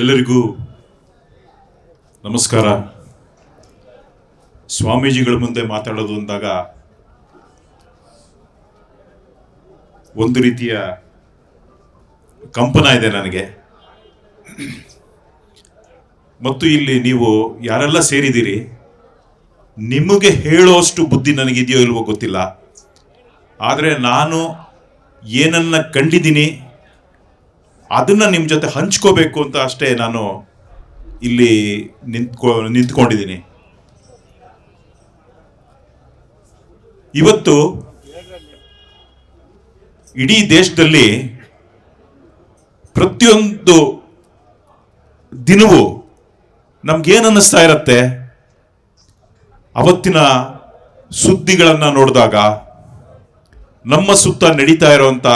ಎಲ್ಲರಿಗೂ ನಮಸ್ಕಾರ. ಸ್ವಾಮೀಜಿಗಳ ಮುಂದೆ ಮಾತಾಡೋದು ಅಂದಾಗ ಒಂದು ರೀತಿಯ ಕಂಪನ ಇದೆ ನನಗೆ. ಮತ್ತು ಇಲ್ಲಿ ನೀವು ಯಾರೆಲ್ಲ ಸೇರಿದ್ದೀರಿ, ನಿಮಗೆ ಹೇಳೋಷ್ಟು ಬುದ್ಧಿ ನನಗಿದೆಯೋ ಇಲ್ವೋ ಗೊತ್ತಿಲ್ಲ. ಆದರೆ ನಾನು ಏನನ್ನ ಕಂಡಿದ್ದೀನಿ ಅದನ್ನ ನಿಮ್ಮ ಜೊತೆ ಹಂಚ್ಕೋಬೇಕು ಅಂತ ಅಷ್ಟೇ ನಾನು ಇಲ್ಲಿ ನಿಂತ್ಕೊ, ನಿಂತ್ಕೊಂಡಿದ್ದೀನಿ. ಇವತ್ತು ಇಡೀ ದೇಶದಲ್ಲಿ ಪ್ರತಿಯೊಂದು ದಿನವೂ ನಮ್ಗೇನು ಅನ್ನಿಸ್ತಾ ಇರತ್ತೆ? ಅವತ್ತಿನ ಸುದ್ದಿಗಳನ್ನು ನೋಡಿದಾಗ ನಮ್ಮ ಸುತ್ತ ನಡೀತಾ ಇರುವಂತ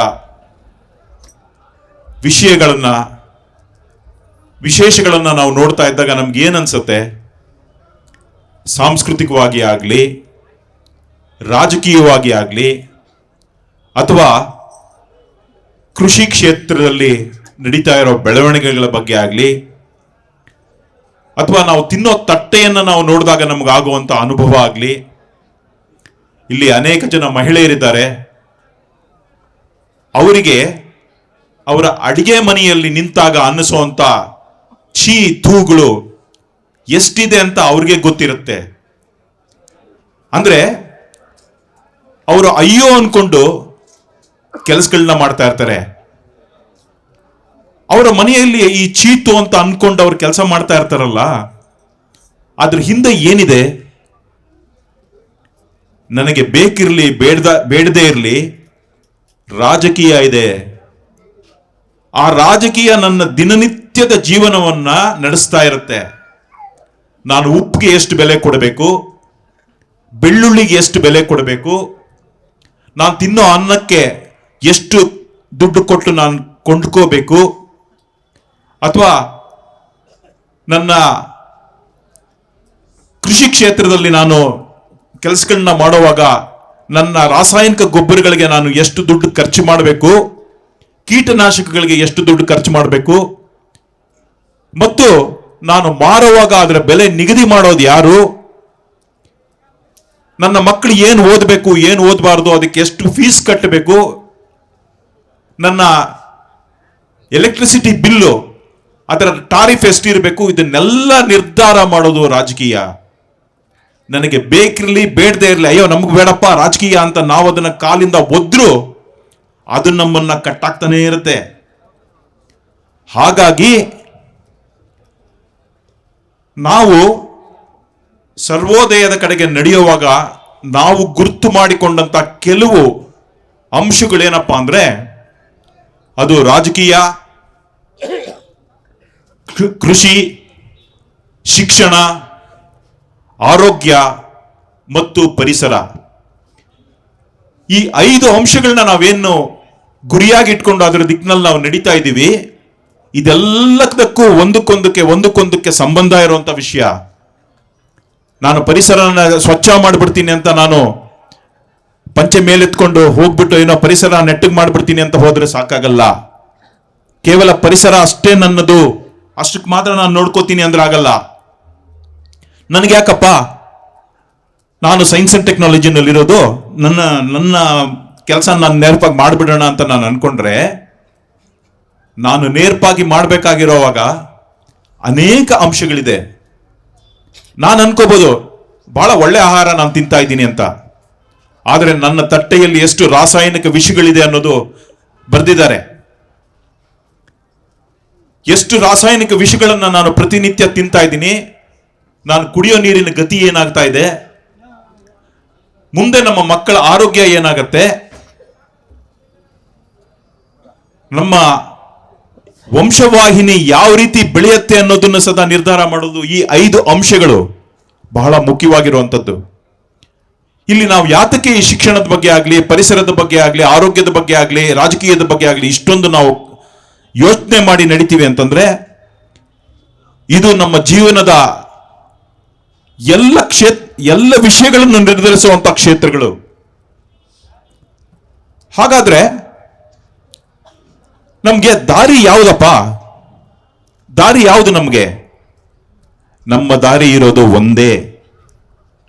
ವಿಷಯಗಳನ್ನ, ವಿಶೇಷಗಳನ್ನು ನಾವು ನೋಡ್ತಾ ಇದ್ದಾಗ ನಮ್ಗೆ ಏನನ್ಸುತ್ತೆ ಸಾಂಸ್ಕೃತಿಕವಾಗಿ ಆಗಲಿ, ರಾಜಕೀಯವಾಗಿ ಆಗಲಿ, ಅಥವಾ ಕೃಷಿ ಕ್ಷೇತ್ರದಲ್ಲಿ ನಡೀತಾ ಇರೋ ಬೆಳವಣಿಗೆಗಳ ಬಗ್ಗೆ ಆಗಲಿ, ಅಥವಾ ನಾವು ತಿನ್ನೋ ತಟ್ಟೆಯನ್ನು ನಾವು ನೋಡಿದಾಗ ನಮಗಾಗುವಂಥ ಅನುಭವ ಆಗಲಿ, ಇಲ್ಲಿ ಅನೇಕ ಜನ ಮಹಿಳೆಯರಿದ್ದಾರೆ. ಅವರಿಗೆ ಅವರ ಅಡಿಗೆ ಮನೆಯಲ್ಲಿ ನಿಂತಾಗ ಅನ್ನಿಸುವಂತ ಛೀ ತೂಗಳು ಎಷ್ಟಿದೆ ಅಂತ ಅವ್ರಿಗೆ ಗೊತ್ತಿರುತ್ತೆ. ಅಂದ್ರೆ ಅವರು ಅಯ್ಯೋ ಅನ್ಕೊಂಡು ಕೆಲಸಗಳನ್ನ ಮಾಡ್ತಾ ಇರ್ತಾರೆ. ಅವರ ಮನೆಯಲ್ಲಿ ಈ ಚೀತು ಅಂತ ಅನ್ಕೊಂಡು ಅವ್ರು ಕೆಲಸ ಮಾಡ್ತಾ ಇರ್ತಾರಲ್ಲ, ಅದ್ರ ಹಿಂದೆ ಏನಿದೆ? ನನಗೆ ಬೇಕಿರ್ಲಿ, ಬೇಡದ, ಬೇಡದೇ ಇರಲಿ, ರಾಜಕೀಯ ಇದೆ. ಆ ರಾಜಕೀಯ ನನ್ನ ದಿನನಿತ್ಯದ ಜೀವನವನ್ನ ನಡೆಸ್ತಾ ಇರುತ್ತೆ. ನಾನು ಉಪ್ಪಿಗೆ ಎಷ್ಟು ಬೆಲೆ ಕೊಡಬೇಕು? ಬೆಳ್ಳುಳ್ಳಿಗೆ ಎಷ್ಟು ಬೆಲೆ ಕೊಡಬೇಕು? ನಾನು ತಿನ್ನೋ ಅನ್ನಕ್ಕೆ ಎಷ್ಟು ದುಡ್ಡು ಕೊಟ್ಟು ನಾನು ಕೊಂಡ್ಕೋಬೇಕು? ಅಥವಾ ನನ್ನ ಕೃಷಿ ಕ್ಷೇತ್ರದಲ್ಲಿ ನಾನು ಕೆಲಸಗಳನ್ನ ಮಾಡುವಾಗ ನನ್ನ ರಾಸಾಯನಿಕ ಗೊಬ್ಬರಗಳಿಗೆ ನಾನು ಎಷ್ಟು ದುಡ್ಡು ಖರ್ಚು ಮಾಡಬೇಕು? ಕೀಟನಾಶಕಗಳಿಗೆ ಎಷ್ಟು ದುಡ್ಡು ಖರ್ಚು ಮಾಡಬೇಕು? ಮತ್ತು ನಾನು ಮಾರುವಾಗ ಅದರ ಬೆಲೆ ನಿಗದಿ ಮಾಡೋದು ಯಾರು? ನನ್ನ ಮಕ್ಕಳು ಏನು ಓದಬೇಕು, ಏನು ಓದಬಾರ್ದು, ಅದಕ್ಕೆ ಎಷ್ಟು ಫೀಸ್ ಕಟ್ಟಬೇಕು? ನನ್ನ ಎಲೆಕ್ಟ್ರಿಸಿಟಿ ಬಿಲ್ಲು, ಅದರ ಟಾರಿಫ್ ಎಷ್ಟಿರಬೇಕು? ಇದನ್ನೆಲ್ಲ ನಿರ್ಧಾರ ಮಾಡೋದು ರಾಜಕೀಯ. ನನಗೆ ಬೇಕಿರಲಿ, ಬೇಡದೇ ಇರಲಿ, ಅಯ್ಯೋ, ನಮಗೆ ಬೇಡಪ್ಪ, ರಾಜಕೀಯ ಅಂತ ನಾವು ಅದನ್ನು ಕಾಲಿಂದ ಒದ್ರು ಅದು ನಮ್ಮನ್ನ ಕಟ್ಟಾಗ್ತಾನೆ ಇರುತ್ತೆ. ಹಾಗಾಗಿ ನಾವು ಸರ್ವೋದಯದ ಕಡೆಗೆ ನಡೆಯುವಾಗ ನಾವು ಗುರುತು ಮಾಡಿಕೊಂಡಂತ ಕೆಲವು ಅಂಶಗಳೇನಪ್ಪ ಅಂದ್ರೆ ಅದು ರಾಜಕೀಯ ಕೃಷಿ, ಶಿಕ್ಷಣ, ಆರೋಗ್ಯ ಮತ್ತು ಪರಿಸರ. ಈ ಐದು ಅಂಶಗಳನ್ನ ನಾವೇನು ಗುರಿಯಾಗಿ ಇಟ್ಕೊಂಡು ಅದರ ದಿಕ್ಕಿನಲ್ಲಿ ನಾವು ನಡೀತಾ ಇದ್ದೀವಿ, ಇದೆಲ್ಲದಕ್ಕೂ ಒಂದಕ್ಕೊಂದಕ್ಕೆ ಒಂದಕ್ಕೊಂದಕ್ಕೆ ಸಂಬಂಧ ಇರುವಂಥ ವಿಷಯ. ನಾನು ಪರಿಸರನ ಸ್ವಚ್ಛ ಮಾಡಿಬಿಡ್ತೀನಿ ಅಂತ ನಾನು ಪಂಚೆ ಮೇಲೆತ್ಕೊಂಡು ಹೋಗ್ಬಿಟ್ಟು ಏನೋ ಪರಿಸರ ನೆಟ್ಟಗೆ ಮಾಡಿಬಿಡ್ತೀನಿ ಅಂತ ಹೋದರೆ ಸಾಕಾಗಲ್ಲ. ಕೇವಲ ಪರಿಸರ ಅಷ್ಟೇ ನನ್ನದು, ಅಷ್ಟಕ್ಕೆ ಮಾತ್ರ ನಾನು ನೋಡ್ಕೋತೀನಿ ಅಂದ್ರೆ ಆಗಲ್ಲ. ನನಗೆ ಯಾಕಪ್ಪ ನಾನು ಸೈನ್ಸ್ ಅಂಡ್ ಟೆಕ್ನಾಲಜಿನಲ್ಲಿರೋದು ನನ್ನ ನನ್ನ ಕೆಲಸ ನಾನು ನೇರ್ಪಾಗಿ ಮಾಡಿಬಿಡೋಣ ಅಂತ ನಾನು ಅನ್ಕೊಂಡ್ರೆ, ನಾನು ನೇರ್ಪಾಗಿ ಮಾಡಬೇಕಾಗಿರೋವಾಗ ಅನೇಕ ಅಂಶಗಳಿದೆ. ನಾನು ಅನ್ಕೋಬೋದು ಬಹಳ ಒಳ್ಳೆ ಆಹಾರ ನಾನು ತಿಂತಾ ಇದ್ದೀನಿ ಅಂತ. ಆದರೆ ನನ್ನ ತಟ್ಟೆಯಲ್ಲಿ ಎಷ್ಟು ರಾಸಾಯನಿಕ ವಿಷಗಳಿದೆ ಅನ್ನೋದು ಬರೆದಿದ್ದಾರೆ. ಎಷ್ಟು ರಾಸಾಯನಿಕ ವಿಷಗಳನ್ನು ನಾನು ಪ್ರತಿನಿತ್ಯ ತಿಂತಾ ಇದ್ದೀನಿ, ನಾನು ಕುಡಿಯೋ ನೀರಿನ ಗತಿ ಏನಾಗ್ತಾ ಇದೆ, ಮುಂದೆ ನಮ್ಮ ಮಕ್ಕಳ ಆರೋಗ್ಯ ಏನಾಗತ್ತೆ ನಮ್ಮ ವಂಶವಾಹಿನಿ ಯಾವ ರೀತಿ ಬೆಳೆಯುತ್ತೆ ಅನ್ನೋದನ್ನು ಸದಾ ನಿರ್ಧಾರ ಮಾಡೋದು ಈ ಐದು ಅಂಶಗಳು ಬಹಳ ಮುಖ್ಯವಾಗಿರುವಂಥದ್ದು. ಇಲ್ಲಿ ನಾವು ಯಾತಕ್ಕೆ ಈ ಶಿಕ್ಷಣದ ಬಗ್ಗೆ ಆಗಲಿ, ಪರಿಸರದ ಬಗ್ಗೆ ಆಗಲಿ, ಆರೋಗ್ಯದ ಬಗ್ಗೆ ಆಗಲಿ, ರಾಜಕೀಯದ ಬಗ್ಗೆ ಆಗಲಿ ಇಷ್ಟೊಂದು ನಾವು ಯೋಚನೆ ಮಾಡಿ ನಡಿತೀವಿ ಅಂತಂದ್ರೆ, ಇದು ನಮ್ಮ ಜೀವನದ ಎಲ್ಲ ಕ್ಷೇತ್ರ ಎಲ್ಲ ವಿಷಯಗಳನ್ನು ನಿರ್ಧರಿಸುವಂತ ಕ್ಷೇತ್ರಗಳು. ಹಾಗಾದ್ರೆ ನಮ್ಗೆ ದಾರಿ ಯಾವುದಪ್ಪ? ದಾರಿ ಯಾವುದು ನಮಗೆ? ನಮ್ಮ ದಾರಿ ಇರೋದು ಒಂದೇ.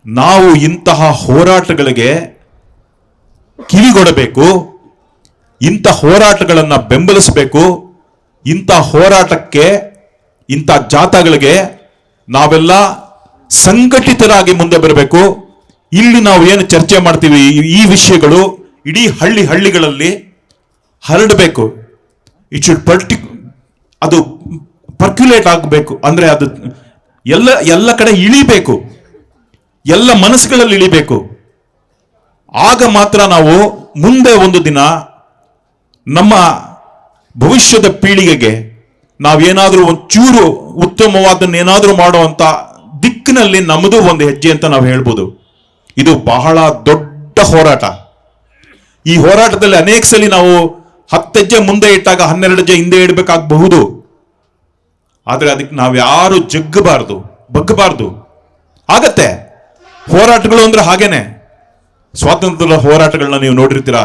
ನಾವು ಇಂತಹ ಹೋರಾಟಗಳಿಗೆ ಕಿವಿಗೊಡಬೇಕು, ಇಂಥ ಹೋರಾಟಗಳನ್ನು ಬೆಂಬಲಿಸಬೇಕು, ಇಂಥ ಹೋರಾಟಕ್ಕೆ, ಇಂಥ ಜಾಥಾಗಳಿಗೆ ನಾವೆಲ್ಲ ಸಂಘಟಿತರಾಗಿ ಮುಂದೆ ಬರಬೇಕು. ಇಲ್ಲಿ ನಾವು ಏನು ಚರ್ಚೆ ಮಾಡ್ತೀವಿ ಈ- ವಿಷಯಗಳು ಇಡೀ ಹಳ್ಳಿ ಹಳ್ಳಿಗಳಲ್ಲಿ ಹರಡಬೇಕು. ಇಟ್ ಶುಡ್ ಪರ್ಟಿಕ್ ಅದು ಪರ್ಕ್ಯುಲೇಟ್ ಆಗಬೇಕು. ಅಂದರೆ ಅದು ಎಲ್ಲ ಎಲ್ಲ ಕಡೆ ಇಳಿಬೇಕು. ಎಲ್ಲ ಮನಸ್ಸುಗಳಲ್ಲಿ ಇಳಿಬೇಕು. ಆಗ ಮಾತ್ರ ನಾವು ಮುಂದೆ ಒಂದು ದಿನ ನಮ್ಮ ಭವಿಷ್ಯದ ಪೀಳಿಗೆಗೆ ನಾವೇನಾದರೂ ಒಂಚೂರು ಉತ್ತಮವಾದನ್ನೇನಾದರೂ ಮಾಡುವಂಥ ದಿಕ್ಕಿನಲ್ಲಿ ನಮ್ಮದು ಒಂದು ಹೆಜ್ಜೆ ಅಂತ ನಾವು ಹೇಳ್ಬೋದು. ಇದು ಬಹಳ ದೊಡ್ಡ ಹೋರಾಟ. ಈ ಹೋರಾಟದಲ್ಲಿ ಅನೇಕ ಸಲ ನಾವು ಹತ್ತು ಹೆಜ್ಜೆ ಮುಂದೆ ಇಟ್ಟಾಗ ಹನ್ನೆರಡು ಹಿಂದೆ ಇಡಬೇಕಾಗಬಹುದು. ಆದರೆ ಅದಕ್ಕೆ ನಾವು ಯಾರು ಜಗ್ಗಬಾರ್ದು, ಬಗ್ಗಬಾರ್ದು. ಆಗತ್ತೆ. ಹೋರಾಟಗಳು ಅಂದ್ರೆ ಹಾಗೇನೆ. ಸ್ವಾತಂತ್ರ್ಯದ ಹೋರಾಟಗಳನ್ನ ನೀವು ನೋಡಿರ್ತೀರಾ?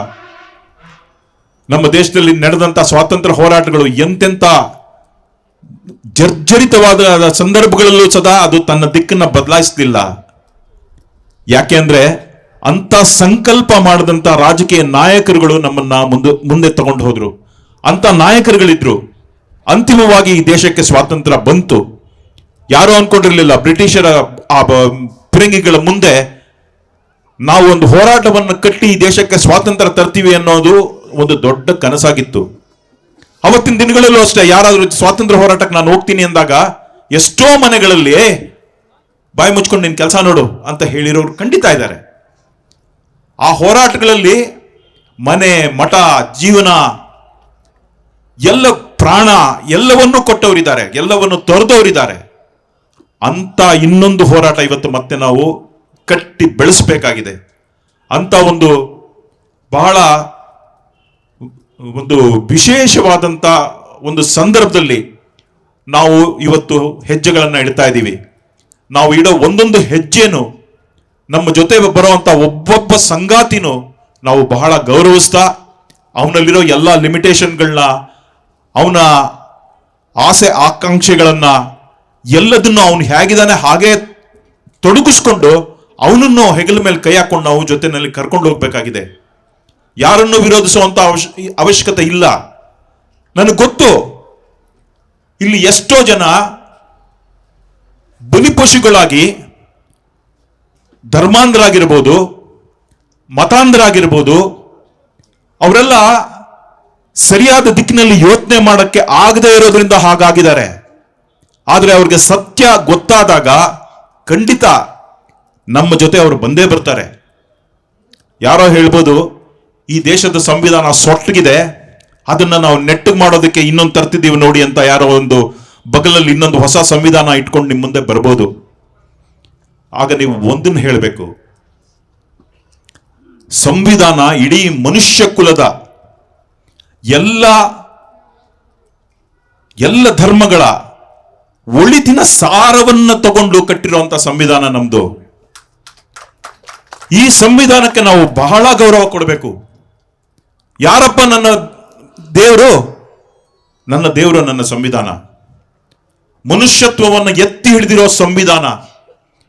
ನಮ್ಮ ದೇಶದಲ್ಲಿ ನಡೆದಂತ ಸ್ವಾತಂತ್ರ್ಯ ಹೋರಾಟಗಳು ಎಂತೆಂತ ಜರ್ಜರಿತವಾದ ಸಂದರ್ಭಗಳಲ್ಲೂ ಸದಾ ಅದು ತನ್ನ ದಿಕ್ಕನ್ನ ಬದಲಾಯಿಸಲಿಲ್ಲ. ಯಾಕೆಂದ್ರೆ ಅಂತ ಸಂಕಲ್ಪ ಮಾಡಿದಂಥ ರಾಜಕೀಯ ನಾಯಕರುಗಳು ನಮ್ಮನ್ನ ಮುಂದೆ ಮುಂದೆ ತಗೊಂಡು ಹೋದ್ರು. ಅಂತ ನಾಯಕರುಗಳಿದ್ರು. ಅಂತಿಮವಾಗಿ ಈ ದೇಶಕ್ಕೆ ಸ್ವಾತಂತ್ರ್ಯ ಬಂತು. ಯಾರು ಅನ್ಕೊಂಡಿರ್ಲಿಲ್ಲ, ಬ್ರಿಟಿಷರ, ಆ ಫಿರಂಗಿಗಳ ಮುಂದೆ ನಾವು ಒಂದು ಹೋರಾಟವನ್ನು ಕಟ್ಟಿ ಈ ದೇಶಕ್ಕೆ ಸ್ವಾತಂತ್ರ್ಯ ತರ್ತೀವಿ ಅನ್ನೋದು ಒಂದು ದೊಡ್ಡ ಕನಸಾಗಿತ್ತು. ಅವತ್ತಿನ ದಿನಗಳಲ್ಲೂ ಅಷ್ಟೇ, ಯಾರಾದರೂ ಸ್ವಾತಂತ್ರ್ಯ ಹೋರಾಟಕ್ಕೆ ನಾನು ಹೋಗ್ತೀನಿ ಅಂದಾಗ ಎಷ್ಟೋ ಮನೆಗಳಲ್ಲಿ ಬಾಯಿ ಮುಚ್ಕೊಂಡು ನಿನ್ ಕೆಲಸ ನೋಡು ಅಂತ ಹೇಳಿರೋರು ಖಂಡಿತ ಇದ್ದಾರೆ. ಆ ಹೋರಾಟಗಳಲ್ಲಿ ಮನೆ, ಮಠ, ಜೀವನ, ಎಲ್ಲ ಪ್ರಾಣ ಎಲ್ಲವನ್ನೂ ಕೊಟ್ಟವರಿದ್ದಾರೆ, ಎಲ್ಲವನ್ನು ತೊರೆದವರಿದ್ದಾರೆ. ಅಂತ ಇನ್ನೊಂದು ಹೋರಾಟ ಇವತ್ತು ಮತ್ತೆ ನಾವು ಕಟ್ಟಿ ಬೆಳೆಸಬೇಕಾಗಿದೆ. ಅಂತ ಒಂದು ಬಹಳ ಒಂದು ವಿಶೇಷವಾದಂಥ ಒಂದು ಸಂದರ್ಭದಲ್ಲಿ ನಾವು ಇವತ್ತು ಹೆಜ್ಜೆಗಳನ್ನು ಇಡ್ತಾ ಇದ್ದೀವಿ. ನಾವು ಇಡೋ ಒಂದೊಂದು ಹೆಜ್ಜೆನು ನಮ್ಮ ಜೊತೆ ಬರುವಂತ ಒಬ್ಬೊಬ್ಬ ಸಂಗಾತಿನೂ ನಾವು ಬಹಳ ಗೌರವಿಸ್ತಾ, ಅವನಲ್ಲಿರೋ ಎಲ್ಲ ಲಿಮಿಟೇಷನ್ಗಳನ್ನ, ಅವನ ಆಸೆ ಆಕಾಂಕ್ಷೆಗಳನ್ನ ಎಲ್ಲದನ್ನು ಅವನು ಹೇಗಿದ್ದಾನೆ ಹಾಗೆ ತೊಡಗಿಸ್ಕೊಂಡು ಅವನನ್ನು ಹೆಗಲ ಮೇಲೆ ಕೈ ಹಾಕೊಂಡು ನಾವು ಜೊತೆನಲ್ಲಿ ಕರ್ಕೊಂಡು ಹೋಗ್ಬೇಕಾಗಿದೆ. ಯಾರನ್ನು ವಿರೋಧಿಸುವಂತ ಅವಶ್ ಅವಶ್ಯಕತೆ ಇಲ್ಲ. ನನಗೆ ಗೊತ್ತು, ಇಲ್ಲಿ ಎಷ್ಟೋ ಜನ ಬಲಿಪಶುಗಳಾಗಿ ಧರ್ಮಾಂಧರಾಗಿರ್ಬೋದು, ಮತಾಂಧರಾಗಿರ್ಬೋದು, ಅವರೆಲ್ಲ ಸರಿಯಾದ ದಿಕ್ಕಿನಲ್ಲಿ ಯೋಚನೆ ಮಾಡೋಕ್ಕೆ ಆಗದೇ ಇರೋದ್ರಿಂದ ಹಾಗಾಗಿದ್ದಾರೆ. ಆದರೆ ಅವ್ರಿಗೆ ಸತ್ಯ ಗೊತ್ತಾದಾಗ ಖಂಡಿತ ನಮ್ಮ ಜೊತೆ ಅವರು ಬಂದೇ ಬರ್ತಾರೆ. ಯಾರೋ ಹೇಳ್ಬೋದು, ಈ ದೇಶದ ಸಂವಿಧಾನ ಸೊಟ್ಟಗಿದೆ ಅದನ್ನು ನಾವು ನೆಟ್ಟಗೆ ಮಾಡೋದಕ್ಕೆ ಇನ್ನೊಂದು ತರ್ತಿದ್ದೀವಿ ನೋಡಿ ಅಂತ ಯಾರೋ ಒಂದು ಬಗಲಲ್ಲಿ ಇನ್ನೊಂದು ಹೊಸ ಸಂವಿಧಾನ ಇಟ್ಕೊಂಡು ನಿಮ್ಮ ಮುಂದೆ ಬರ್ಬೋದು. ಆಗ ನೀವು ಒಂದನ್ನು ಹೇಳಬೇಕು. ಸಂವಿಧಾನ ಇಡೀ ಮನುಷ್ಯ ಕುಲದ ಎಲ್ಲ ಎಲ್ಲ ಧರ್ಮಗಳ ಒಳಿತಿನ ಸಾರವನ್ನ ತಗೊಂಡು ಕಟ್ಟಿರುವಂತ ಸಂವಿಧಾನ ನಮ್ದು. ಈ ಸಂವಿಧಾನಕ್ಕೆ ನಾವು ಬಹಳ ಗೌರವ ಕೊಡಬೇಕು. ಯಾರಪ್ಪ ನನ್ನ ದೇವರು? ನನ್ನ ದೇವರು ನನ್ನ ಸಂವಿಧಾನ. ಮನುಷ್ಯತ್ವವನ್ನು ಎತ್ತಿ ಹಿಡಿದಿರೋ ಸಂವಿಧಾನ.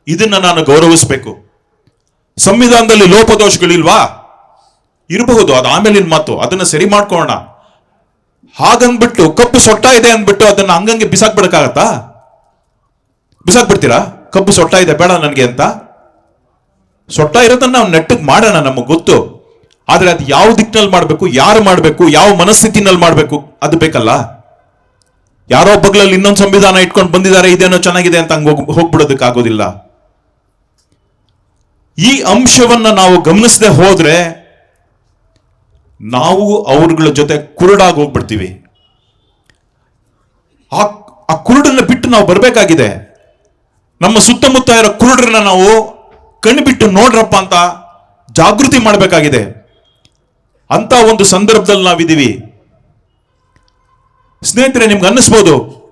ಇದನ್ನ ನಾನು ಗೌರವಿಸಬೇಕು. ಸಂವಿಧಾನದಲ್ಲಿ ಲೋಪದೋಷಗಳಿಲ್ವಾ? ಇರಬಹುದು, ಅದು ಆಮೇಲಿನ ಮಾತು. ಅದನ್ನ ಸರಿ ಮಾಡ್ಕೊಳ್ಳೋಣ. ಹಾಗಂದ್ಬಿಟ್ಟು, ಕಪ್ಪು ಸೊಟ್ಟ ಇದೆ ಅಂದ್ಬಿಟ್ಟು ಅದನ್ನ ಹಂಗಂಗೆ ಬಿಸಾಕ್ ಬಿಸಾಕ್ಬಿಡ್ತೀರಾ? ಕಪ್ಪು ಸೊಟ್ಟ ಇದೆ, ಬೇಡ ನನಗೆ ಅಂತ? ಸೊಟ್ಟ ಇರೋದನ್ನ ನಾವು ನೆಟ್ಟಗ್ ಮಾಡೋಣ, ನಮಗೆ ಗೊತ್ತು. ಆದ್ರೆ ಅದು ಯಾವ ದಿಕ್ಕಿನಲ್ಲಿ ಮಾಡಬೇಕು, ಯಾರು ಮಾಡಬೇಕು, ಯಾವ ಮನಸ್ಥಿತಿನಲ್ಲಿ ಮಾಡಬೇಕು, ಅದು ಬೇಕಲ್ಲ. ಯಾರೋ ಬಗ್ಲಲ್ಲಿ ಇನ್ನೊಂದು ಸಂವಿಧಾನ ಇಟ್ಕೊಂಡು ಬಂದಿದ್ದಾರೆ, ಇದೇನೋ ಚೆನ್ನಾಗಿದೆ ಅಂತ ಹಂಗ ಹೋಗ್ಬಿಡೋದಕ್ಕಾಗೋದಿಲ್ಲ. ಈ ಅಂಶವನ್ನು ನಾವು ಗಮನಿಸದೆ ಹೋದರೆ ನಾವು ಅವ್ರಗಳ ಜೊತೆ ಕುರುಡಾಗಿ ಹೋಗ್ಬಿಡ್ತೀವಿ. ಆ ಆ ಕುರುಡನ್ನ ಬಿಟ್ಟು ನಾವು ಬರಬೇಕಾಗಿದೆ. ನಮ್ಮ ಸುತ್ತಮುತ್ತ ಇರೋ ಕುರುಡ್ರನ್ನ ನಾವು ಕಣ್ಣು ಬಿಟ್ಟು ನೋಡ್ರಪ್ಪ ಅಂತ ಜಾಗೃತಿ ಮಾಡಬೇಕಾಗಿದೆ. ಅಂತ ಒಂದು ಸಂದರ್ಭದಲ್ಲಿ ನಾವಿದ್ದೀವಿ. ಸ್ನೇಹಿತರೆ, ನಿಮ್ಗೆ ಅನ್ನಿಸ್ಬೋದು?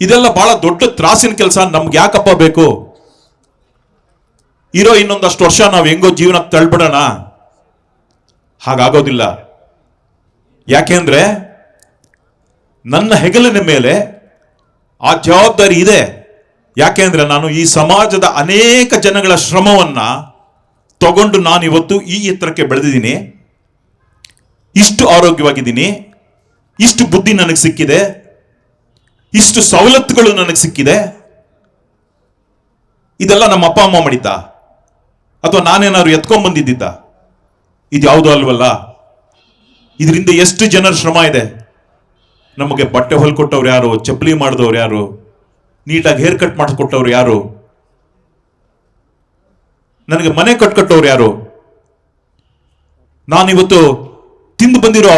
ಇದೆಲ್ಲ ಬಹಳ ದೊಡ್ಡ ತ್ರಾಸಿನ ಕೆಲಸ, ನಮ್ಗೆ ಯಾಕಪ್ಪ ಬೇಕು? ಇರೋ ಇನ್ನೊಂದಷ್ಟು ವರ್ಷ ನಾವು ಹೆಂಗೋ ಜೀವನ ತಳ್ಬಿಡೋಣ. ಹಾಗಾಗೋದಿಲ್ಲ. ಯಾಕೆಂದ್ರೆ ನನ್ನ ಹೆಗಲಿನ ಮೇಲೆ ಆ ಜವಾಬ್ದಾರಿ ಇದೆ. ಯಾಕೆಂದ್ರೆ ನಾನು ಈ ಸಮಾಜದ ಅನೇಕ ಜನಗಳ ಶ್ರಮವನ್ನ ತಗೊಂಡು ನಾನು ಇವತ್ತು ಈ ಎತ್ತರಕ್ಕೆ ಬೆಳೆದಿದ್ದೀನಿ. ಇಷ್ಟು ಆರೋಗ್ಯವಾಗಿದ್ದೀನಿ. ಇಷ್ಟು ಬುದ್ಧಿ ನನಗೆ ಸಿಕ್ಕಿದೆ. ಇಷ್ಟು ಸವಲತ್ತುಗಳು ನನಗೆ ಸಿಕ್ಕಿದೆ. ಇದೆಲ್ಲ ನಮ್ಮ ಅಪ್ಪ, ಅಮ್ಮ ಮಾಡಿದ್ದ. ಅಥವಾ ನಾನೇನಾದ್ರು ಎತ್ಕೊಂಡ್ ಬಂದಿದ್ದಿದ್ದ? ಇದು ಯಾವುದೋ ಅಲ್ವಲ್ಲ? ಇದರಿಂದ ಎಷ್ಟು ಜನರ ಶ್ರಮ ಇದೆ? ನಮಗೆ ಬಟ್ಟೆ ಹೊಲ್ಕೊಟ್ಟವ್ರು ಯಾರು? ಚಪ್ಪಲಿ ಮಾಡಿದವ್ರು ಯಾರು? ನೀಟಾಗಿ ಹೇರ್ ಕಟ್ ಮಾಡಿಸ್ಕೊಟ್ಟವ್ರು ಯಾರು? ನನಗೆ ಮನೆ ಕಟ್ಕೊಟ್ಟವ್ರು ಯಾರು? ನಾನಿವತ್ತು ತಿಂದು ಬಂದಿರೋ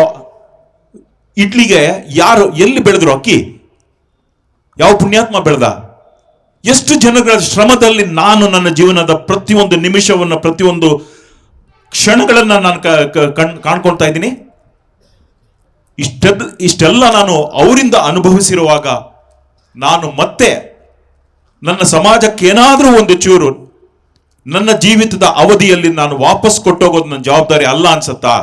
ಇಡ್ಲಿಗೆ ಯಾರು ಎಲ್ಲಿ ಬೆಳೆದ್ರು ಅಕ್ಕಿ? ಯಾವ ಪುಣ್ಯಾತ್ಮ ಬೆಳೆದ? ಎಷ್ಟು ಜನಗಳ ಶ್ರಮದಲ್ಲಿ ನಾನು ನನ್ನ ಜೀವನದ ಪ್ರತಿಯೊಂದು ನಿಮಿಷವನ್ನು, ಪ್ರತಿಯೊಂದು ಕ್ಷಣಗಳನ್ನು ನಾನು ಕಣ್, ಕಾಣ್ಕೊಳ್ತಾ ಇದ್ದೀನಿ. ಇಷ್ಟೆಲ್ಲ ಇಷ್ಟೆಲ್ಲ ನಾನು ಅವರಿಂದ ಅನುಭವಿಸಿರುವಾಗ ನಾನು ಮತ್ತೆ ನನ್ನ ಸಮಾಜಕ್ಕೆ ಏನಾದರೂ ಒಂದು ಚೂರು ನನ್ನ ಜೀವಿತದ ಅವಧಿಯಲ್ಲಿ ನಾನು ವಾಪಸ್ ಕೊಟ್ಟೋಗೋದು ನನ್ನ ಜವಾಬ್ದಾರಿ ಅಲ್ಲ ಅನ್ಸತ್ತಾ?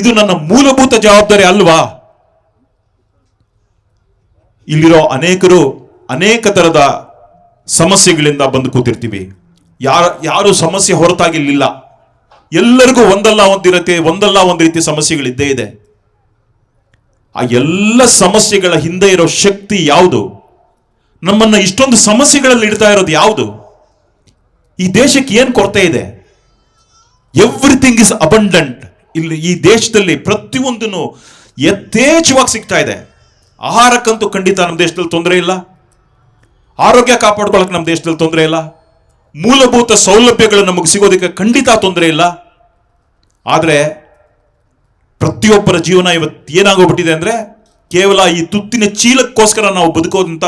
ಇದು ನನ್ನ ಮೂಲಭೂತ ಜವಾಬ್ದಾರಿ ಅಲ್ವಾ? ಇಲ್ಲಿರೋ ಅನೇಕರು ಅನೇಕ ಥರದ ಸಮಸ್ಯೆಗಳಿಂದ ಬಂದು ಕೂತಿರ್ತೀವಿ. ಯಾರ, ಯಾರು ಸಮಸ್ಯೆ ಹೊರತಾಗಿರ್ಲಿಲ್ಲ. ಎಲ್ಲರಿಗೂ ಒಂದಲ್ಲ ಒಂದು ರೀತಿ ಒಂದಲ್ಲ ಒಂದು ರೀತಿ ಸಮಸ್ಯೆಗಳಿದ್ದೇ ಇದೆ. ಆ ಎಲ್ಲ ಸಮಸ್ಯೆಗಳ ಹಿಂದೆ ಇರೋ ಶಕ್ತಿ ಯಾವುದು? ನಮ್ಮನ್ನು ಇಷ್ಟೊಂದು ಸಮಸ್ಯೆಗಳಲ್ಲಿ ಇಡ್ತಾ ಇರೋದು ಯಾವುದು? ಈ ದೇಶಕ್ಕೆ ಏನು ಕೊರತೆ ಇದೆ? ಎವ್ರಿಥಿಂಗ್ ಇಸ್ ಅಬಂಡೆಂಟ್ ಇಲ್ಲಿ ಈ ದೇಶದಲ್ಲಿ ಪ್ರತಿಯೊಂದನ್ನು ಯಥೇಚ್ಛವಾಗಿ ಸಿಗ್ತಾ ಇದೆ. ಆಹಾರಕ್ಕಂತೂ ಖಂಡಿತ ನಮ್ಮ ದೇಶದಲ್ಲಿ ತೊಂದರೆ ಇಲ್ಲ. ಆರೋಗ್ಯ ಕಾಪಾಡ್ಕೊಳ್ಳೋಕೆ ನಮ್ಮ ದೇಶದಲ್ಲಿ ತೊಂದರೆ ಇಲ್ಲ. ಮೂಲಭೂತ ಸೌಲಭ್ಯಗಳು ನಮಗೆ ಸಿಗೋದಕ್ಕೆ ಖಂಡಿತ ತೊಂದರೆ ಇಲ್ಲ. ಆದರೆ ಪ್ರತಿಯೊಬ್ಬರ ಜೀವನ ಇವತ್ತು ಏನಾಗೋಗ್ಬಿಟ್ಟಿದೆ ಅಂದರೆ ಕೇವಲ ಈ ತುತ್ತಿನ ಚೀಲಕ್ಕೋಸ್ಕರ ನಾವು ಬದುಕೋದಂಥ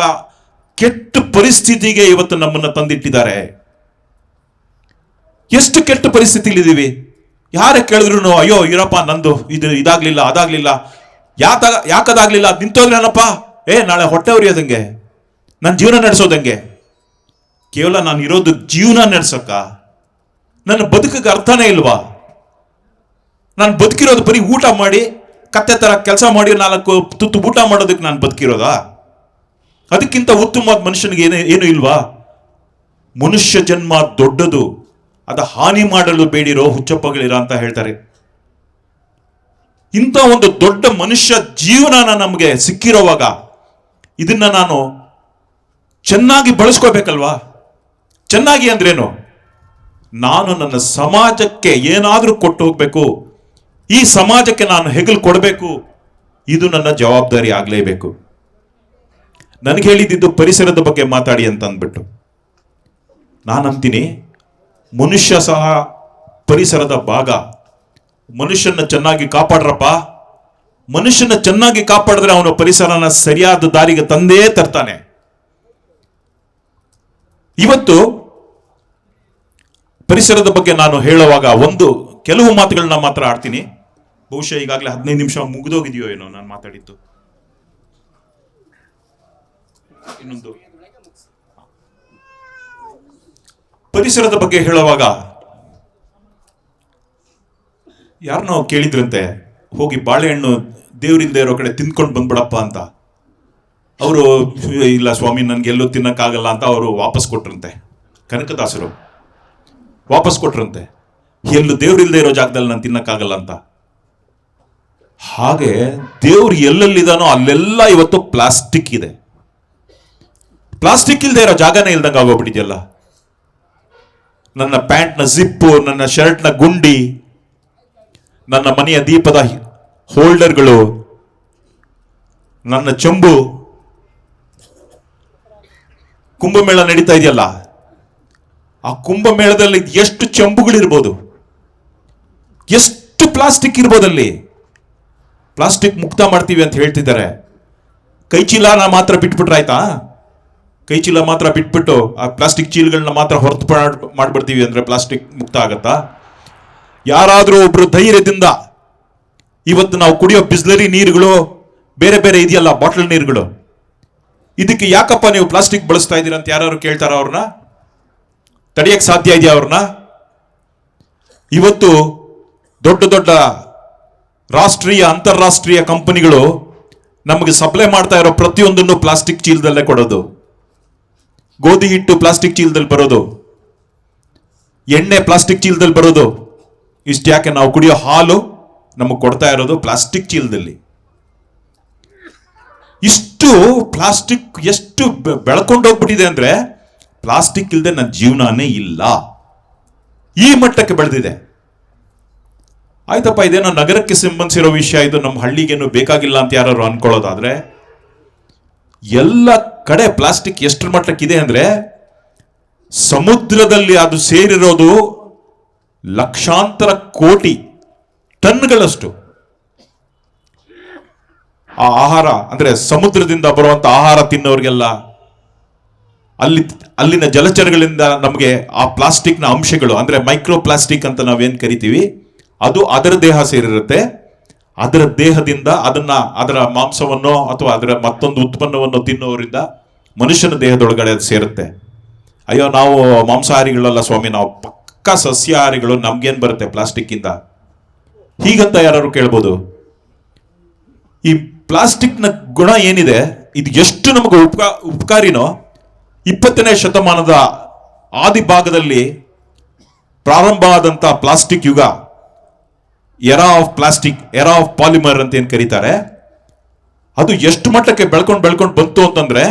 ಕೆಟ್ಟ ಪರಿಸ್ಥಿತಿಗೆ ಇವತ್ತು ನಮ್ಮನ್ನು ತಂದಿಟ್ಟಿದ್ದಾರೆ. ಎಷ್ಟು ಕೆಟ್ಟ ಪರಿಸ್ಥಿತಿಲಿದ್ದೀವಿ? ಯಾರೇ ಕೇಳಿದ್ರು ಅಯ್ಯೋ ಇರಪ್ಪ ನಂದು ಇದು ಇದಾಗ್ಲಿಲ್ಲ, ಅದಾಗ್ಲಿಲ್ಲ. ಯಾಕ ಯಾಕದಾಗ್ಲಿಲ್ಲ? ಅದ್ ನಿಂತೋದ್ರೇನಪ್ಪ ಏ, ನಾಳೆ ಹೊಟ್ಟೆ ಉರಿಯೋದಂಗೆ ನನ್ನ ಜೀವನ ನಡೆಸೋದಂಗೆ ಕೇವಲ ನಾನು ಇರೋದು ಜೀವನ ನಡೆಸಕ್ಕ ನನ್ನ ಬದುಕಿಗೆ ಅರ್ಥನೇ ಇಲ್ವಾ? ನಾನು ಬದುಕಿರೋದು ಬರೀ ಊಟ ಮಾಡಿ, ಕತ್ತೆ ಥರ ಕೆಲಸ ಮಾಡಿ ನಾಲ್ಕು ತುತ್ತು ಊಟ ಮಾಡೋದಕ್ಕೆ ನಾನು ಬದುಕಿರೋದಾ? ಅದಕ್ಕಿಂತ ಉತ್ತಮವಾದ ಮನುಷ್ಯನಿಗೆ ಏನು ಏನು ಇಲ್ವಾ? ಮನುಷ್ಯ ಜನ್ಮ ದೊಡ್ಡದು, ಅದ ಹಾನಿ ಮಾಡಲು ಬೇಡಿರೋ ಹುಚ್ಚಪ್ಪಗಳಿರ ಅಂತ ಹೇಳ್ತಾರೆ. ಇಂಥ ಒಂದು ದೊಡ್ಡ ಮನುಷ್ಯ ಜೀವನನ ನಮಗೆ ಸಿಕ್ಕಿರೋವಾಗ ಇದನ್ನ ನಾನು ಚೆನ್ನಾಗಿ ಬಳಸ್ಕೋಬೇಕಲ್ವಾ? ಚೆನ್ನಾಗಿ ಅಂದ್ರೇನು? ನಾನು ನನ್ನ ಸಮಾಜಕ್ಕೆ ಏನಾದರೂ ಕೊಟ್ಟು ಹೋಗ್ಬೇಕು, ಈ ಸಮಾಜಕ್ಕೆ ನಾನು ಹೆಗಲು ಕೊಡಬೇಕು, ಇದು ನನ್ನ ಜವಾಬ್ದಾರಿ ಆಗಲೇಬೇಕು. ನನಗೆ ಹೇಳಿದ್ದು ಪರಿಸರದ ಬಗ್ಗೆ ಮಾತಾಡಿ ಅಂತ ಅಂದ್ಬಿಟ್ಟು. ನಾನಂತೀನಿ, ಮನುಷ್ಯ ಸಹ ಪರಿಸರದ ಭಾಗ. ಮನುಷ್ಯನ ಚೆನ್ನಾಗಿ ಕಾಪಾಡ್ರಪ್ಪ. ಮನುಷ್ಯನ ಚೆನ್ನಾಗಿ ಕಾಪಾಡಿದ್ರೆ ಅವನ ಪರಿಸರನ ಸರಿಯಾದ ದಾರಿಗೆ ತಂದೇ ತರ್ತಾನೆ. ಇವತ್ತು ಪರಿಸರದ ಬಗ್ಗೆ ನಾನು ಹೇಳುವಾಗ ಒಂದು ಕೆಲವು ಮಾತುಗಳನ್ನ ಮಾತ್ರ ಆಡ್ತೀನಿ. ಬಹುಶಃ ಈಗಾಗಲೇ ಹದಿನೈದು ನಿಮಿಷ ಮುಗಿದೋಗಿದೆಯೋ ಏನೋ ನಾನು ಮಾತಾಡಿದ್ದು. ಇನ್ನೊಂದು. ಪರಿಸರದ ಬಗ್ಗೆ ಹೇಳುವಾಗ ಯಾರನ್ನೋ ಕೇಳಿದ್ರಂತೆ, ಹೋಗಿ ಬಾಳೆಹಣ್ಣು ದೇವರಿಂದ ಇರೋ ಕಡೆ ತಿಂದ್ಕೊಂಡು ಬಂದ್ಬಿಡಪ್ಪ ಅಂತ. ಅವರು, ಇಲ್ಲ ಸ್ವಾಮಿ, ನನಗೆ ಎಲ್ಲೂ ತಿನ್ನಕ್ಕಾಗಲ್ಲ ಅಂತ ಅವರು ವಾಪಸ್ ಕೊಟ್ರಂತೆ. ಕನಕದಾಸರು ವಾಪಸ್ ಕೊಟ್ರಂತೆ. ಎಲ್ಲೂ ದೇವರಿಲ್ಲದೆ ಇರೋ ಜಾಗದಲ್ಲಿ ನಾನು ತಿನ್ನಕ್ಕಾಗಲ್ಲ ಅಂತ. ಹಾಗೆ ದೇವ್ರು ಎಲ್ಲೆಲ್ಲಿದಾನೋ ಅಲ್ಲೆಲ್ಲ ಇವತ್ತು ಪ್ಲಾಸ್ಟಿಕ್ ಇದೆ. ಪ್ಲಾಸ್ಟಿಕ್ ಇಲ್ಲದೆ ಇರೋ ಜಾಗನೇ ಇಲ್ದಂಗೆ ಆಗೋಗ್ಬಿಟ್ಟಿದೆಯಲ್ಲ. ನನ್ನ ಪ್ಯಾಂಟ್ನ ಜಿಪ್ಪು, ನನ್ನ ಶರ್ಟ್ನ ಗುಂಡಿ ನನ್ನ ಮನೆಯ ದೀಪದ ಹೋಲ್ಡರ್ಗಳು, ನನ್ನ ಚಂಬು ಕುಂಭಮೇಳ ನಡೀತಾ ಇದೆಯಲ್ಲ, ಆ ಕುಂಭಮೇಳದಲ್ಲಿ ಎಷ್ಟು ಚಂಬುಗಳಿರ್ಬೋದು, ಎಷ್ಟು ಪ್ಲಾಸ್ಟಿಕ್ ಇರ್ಬೋದಲ್ಲಿ ಪ್ಲಾಸ್ಟಿಕ್ ಮುಕ್ತ ಮಾಡ್ತೀವಿ ಅಂತ ಹೇಳ್ತಿದ್ದಾರೆ. ಕೈ ಚೀಲನ ಮಾತ್ರ ಬಿಟ್ಬಿಟ್ರೆ ಆಯ್ತಾ? ಕೈ ಚೀಲ ಮಾತ್ರ ಬಿಟ್ಬಿಟ್ಟು ಆ ಪ್ಲಾಸ್ಟಿಕ್ ಚೀಲಗಳನ್ನ ಮಾತ್ರ ಹೊರತು ಮಾಡ್ಬಿಡ್ತೀವಿ ಅಂದ್ರೆ ಪ್ಲಾಸ್ಟಿಕ್ ಮುಕ್ತ ಆಗತ್ತಾ? ಯಾರಾದರೂ ಒಬ್ರು ಧೈರ್ಯದಿಂದ ಇವತ್ತು ನಾವು ಕುಡಿಯೋ ಬಿಸ್ಲರಿ ನೀರುಗಳು ಬೇರೆ ಬೇರೆ ಇದೆಯಲ್ಲ ಬಾಟಲ್ ನೀರುಗಳು. ಇದಕ್ಕೆ ಯಾಕಪ್ಪ ನೀವು ಪ್ಲಾಸ್ಟಿಕ್ ಬಳಸ್ತಾ ಇದ್ದೀರಾ ಅಂತ ಯಾರು ಕೇಳ್ತಾರ ಅವ್ರನ್ನ? ತಡೆಯಕ್ಕೆ ಸಾಧ್ಯ ಇದೆಯಾ ಅವ್ರನ್ನ? ಇವತ್ತು ದೊಡ್ಡ ದೊಡ್ಡ ರಾಷ್ಟ್ರೀಯ, ಅಂತಾರಾಷ್ಟ್ರೀಯ ಕಂಪನಿಗಳು ನಮಗೆ ಸಪ್ಲೈ ಮಾಡ್ತಾ ಇರೋ ಪ್ರತಿಯೊಂದನ್ನು ಪ್ಲಾಸ್ಟಿಕ್ ಚೀಲದಲ್ಲೇ ಕೊಡೋದು. ಗೋಧಿ ಹಿಟ್ಟು ಪ್ಲಾಸ್ಟಿಕ್ ಚೀಲದಲ್ಲಿ ಬರೋದು. ಎಣ್ಣೆ ಪ್ಲಾಸ್ಟಿಕ್ ಚೀಲದಲ್ಲಿ ಬರೋದು. ಇಷ್ಟು ಯಾಕೆ ನಾವು ಕುಡಿಯೋ ಹಾಲು ನಮಗೆ ಕೊಡ್ತಾ ಇರೋದು ಪ್ಲಾಸ್ಟಿಕ್ ಚೀಲದಲ್ಲಿ. ಇಷ್ಟು ಪ್ಲಾಸ್ಟಿಕ್ ಎಷ್ಟು ಬೆಳ್ಕೊಂಡು ಹೋಗ್ಬಿಟ್ಟಿದೆ ಅಂದರೆ ಪ್ಲಾಸ್ಟಿಕ್ ಇಲ್ಲದೆ ನನ್ನ ಜೀವನನೇ ಇಲ್ಲ. ಈ ಮಟ್ಟಕ್ಕೆ ಬೆಳೆದಿದೆ. ಆಯ್ತಪ್ಪ, ಇದೇನೋ ನಗರಕ್ಕೆ ಸಂಬಂಧಿಸಿರೋ ವಿಷಯ, ಇದು ನಮ್ಮ ಹಳ್ಳಿಗೇನು ಬೇಕಾಗಿಲ್ಲ ಅಂತ ಯಾರು ಅನ್ಕೊಳ್ಳೋದಾದ್ರೆ, ಎಲ್ಲ ಕಡೆ ಪ್ಲಾಸ್ಟಿಕ್ ಎಷ್ಟರ ಮಟ್ಟಕ್ಕಿದೆ ಅಂದ್ರೆ ಸಮುದ್ರದಲ್ಲಿ ಅದು ಸೇರಿರೋದು ಲಕ್ಷಾಂತರ ಕೋಟಿ ಟನ್ಗಳಷ್ಟು ಆ ಆಹಾರ, ಅಂದ್ರೆ ಸಮುದ್ರದಿಂದ ಬರುವಂತ ಆಹಾರ ತಿನ್ನೋರಿಗೆಲ್ಲ ಅಲ್ಲಿ, ಅಲ್ಲಿನ ಜಲಚರಗಳಿಂದ ನಮಗೆ ಆ ಪ್ಲಾಸ್ಟಿಕ್ನ ಅಂಶಗಳು, ಅಂದ್ರೆ ಮೈಕ್ರೋ ಪ್ಲಾಸ್ಟಿಕ್ ಅಂತ ನಾವೇನು ಕರಿತೀವಿ, ಅದು ಅದರ ದೇಹ ಸೇರಿರುತ್ತೆ. ಅದರ ದೇಹದಿಂದ ಅದನ್ನ, ಅದರ ಮಾಂಸವನ್ನು ಅಥವಾ ಅದರ ಮತ್ತೊಂದು ಉತ್ಪನ್ನವನ್ನು ತಿನ್ನುವರಿಂದ ಮನುಷ್ಯನ ದೇಹದೊಳಗಡೆ ಸೇರುತ್ತೆ. ಅಯ್ಯೋ, ನಾವು ಮಾಂಸಾಹಾರಿಗಳಲ್ಲ ಸ್ವಾಮಿ, ನಾವು ಪಕ್ಕ ಸಸ್ಯಾಹಾರಿಗಳು ನಮ್ಗೇನ್ ಬರುತ್ತೆ ಪ್ಲಾಸ್ಟಿಕ್ ಇಂದ? ಹೀಗಂತ ಯಾರು ಕೇಳ್ಬೋದು? ಈ ಪ್ಲಾಸ್ಟಿಕ್ನ ಗುಣ ಏನಿದೆ? ಇದು ಎಷ್ಟು ನಮಗೆ ಉಪಕಾ, ಉಪಕಾರಿನೋ ಇಪ್ಪತ್ತನೇ ಶತಮಾನದ ಆದಿ ಭಾಗದಲ್ಲಿ ಪ್ರಾರಂಭ ಆದಂಥ ಪ್ಲಾಸ್ಟಿಕ್ ಯುಗ era of plastic era of polymer ಅಂತ ಏನು ಕರೀತಾರೆ? ಅದು ಎಷ್ಟು ಮಟ್ಟಕ್ಕೆ ಬೆಳ್ಕೊಂಡು ಬೆಳ್ಕೊಂಡು ಬಂತು ಅಂತಂದ್ರೆ